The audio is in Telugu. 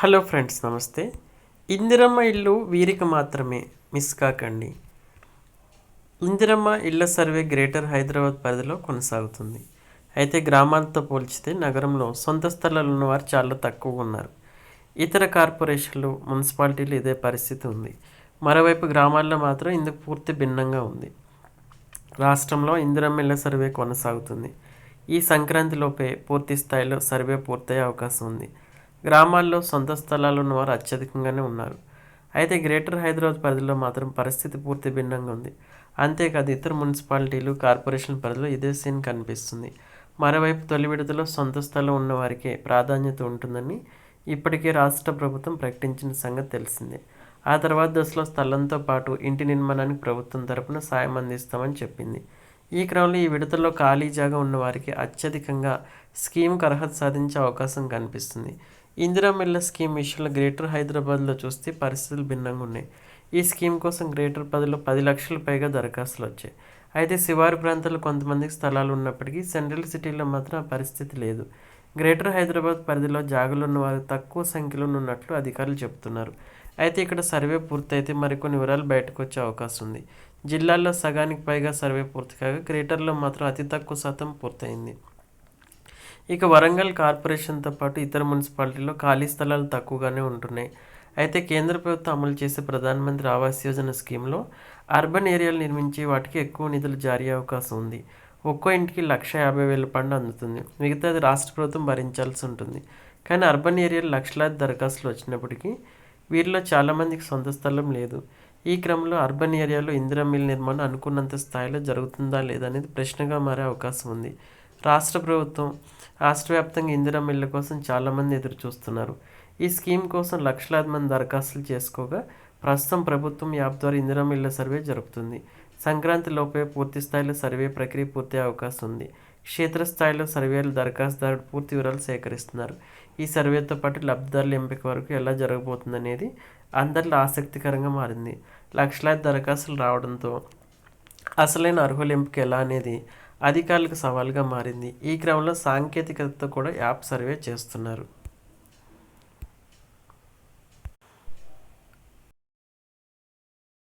హలో ఫ్రెండ్స్ నమస్తే. ఇందిరమ్మ ఇల్లు వీరికి మాత్రమే. మిస్ కాకండి. ఇందిరమ్మ ఇళ్ళ సర్వే గ్రేటర్ హైదరాబాద్ పరిధిలో కొనసాగుతుంది. అయితే గ్రామాలతో పోల్చితే నగరంలో సొంత స్థలాలు ఉన్నవారు చాలా తక్కువ ఉన్నారు. ఇతర కార్పొరేషన్లు మున్సిపాలిటీలు ఇదే పరిస్థితి ఉంది. మరోవైపు గ్రామాల్లో మాత్రం ఇందుకు పూర్తి భిన్నంగా ఉంది. రాష్ట్రంలో ఇందిరమ్మ ఇళ్ళ సర్వే కొనసాగుతుంది. ఈ సంక్రాంతిలోపే పూర్తి స్థాయిలో సర్వే పూర్తయ్యే అవకాశం ఉంది. గ్రామాల్లో సొంత స్థలాలు ఉన్నవారు అత్యధికంగానే ఉన్నారు. అయితే గ్రేటర్ హైదరాబాద్ పరిధిలో మాత్రం పరిస్థితి పూర్తి భిన్నంగా ఉంది. అంతేకాదు ఇతర మున్సిపాలిటీలు కార్పొరేషన్ పరిధిలో ఇదే సీన్ కనిపిస్తుంది. మరోవైపు తొలి విడతలో సొంత స్థలం ఉన్నవారికే ప్రాధాన్యత ఉంటుందని ఇప్పటికే రాష్ట్ర ప్రభుత్వం ప్రకటించిన సంగతి తెలిసిందే. ఆ తర్వాత దశలో స్థలంతో పాటు ఇంటి నిర్మాణానికి ప్రభుత్వం తరపున సాయం అందిస్తామని చెప్పింది. ఈ క్రమంలో ఈ విడతల్లో ఖాళీ జాగా ఉన్నవారికి అత్యధికంగా స్కీమ్కు అర్హత సాధించే అవకాశం కనిపిస్తుంది. ఇందిరా మిల్ల స్కీమ్ విషయంలో గ్రేటర్ హైదరాబాద్లో చూస్తే పరిస్థితులు భిన్నంగా ఉన్నాయి. ఈ స్కీమ్ కోసం గ్రేటర్ పదిలో పది లక్షల పైగా దరఖాస్తులు వచ్చాయి. అయితే శివారు ప్రాంతాల్లో కొంతమందికి స్థలాలు ఉన్నప్పటికీ సెంట్రల్ సిటీలో మాత్రం ఆ పరిస్థితి లేదు. గ్రేటర్ హైదరాబాద్ పరిధిలో జాగులు ఉన్న వారు తక్కువ సంఖ్యలో ఉన్నట్లు అధికారులు చెబుతున్నారు. అయితే ఇక్కడ సర్వే పూర్తయితే మరికొన్ని వివరాలు బయటకు వచ్చే అవకాశం ఉంది. జిల్లాల్లో సగానికి పైగా సర్వే పూర్తి కాగా గ్రేటర్లో మాత్రం అతి తక్కువ శాతం పూర్తయింది. ఇక వరంగల్ కార్పొరేషన్తో పాటు ఇతర మున్సిపాలిటీలో ఖాళీ స్థలాలు తక్కువగానే ఉంటున్నాయి. అయితే కేంద్ర ప్రభుత్వం అమలు చేసే ప్రధానమంత్రి ఆవాస్ యోజన స్కీమ్లో అర్బన్ ఏరియాలు నిర్మించే వాటికి ఎక్కువ నిధులు జారీ అవకాశం ఉంది. ఒక్కో ఇంటికి లక్ష యాభై వేల పండు అందుతుంది. మిగతాది రాష్ట్ర ప్రభుత్వం భరించాల్సి ఉంటుంది. కానీ అర్బన్ ఏరియాలో లక్షలాది దరఖాస్తులు వచ్చినప్పటికీ వీరిలో చాలామందికి సొంత స్థలం లేదు. ఈ క్రమంలో అర్బన్ ఏరియాలో ఇందిరా మిల్ నిర్మాణం అనుకున్నంత స్థాయిలో జరుగుతుందా లేదా అనేది ప్రశ్నగా మారే అవకాశం ఉంది. రాష్ట్ర ప్రభుత్వం రాష్ట్ర వ్యాప్తంగా ఇందిరా మిల్ల కోసం చాలామంది ఎదురు చూస్తున్నారు. ఈ స్కీమ్ కోసం లక్షలాది మంది దరఖాస్తులు చేసుకోగా ప్రస్తుతం ప్రభుత్వం యాప్ ద్వారా ఇందిరా మిల్ల సర్వే జరుపుతుంది. సంక్రాంతి లోపే పూర్తి స్థాయిలో సర్వే ప్రక్రియ పూర్తి అవకాశం ఉంది. క్షేత్రస్థాయిలో సర్వేలు దరఖాస్తుదారుడు పూర్తి వివరాలు సేకరిస్తున్నారు. ఈ సర్వేతో పాటు లబ్ధిదారుల ఎంపిక వరకు ఎలా జరగబోతుందనేది అందరిలో ఆసక్తికరంగా మారింది. లక్షలాది దరఖాస్తులు రావడంతో అసలైన అర్హుల ఎంపిక ఎలా అనేది అధికారులకు సవాల్గా మారింది. ఈ క్రమంలో సాంకేతికతతో కూడా యాప్ సర్వే చేస్తున్నారు.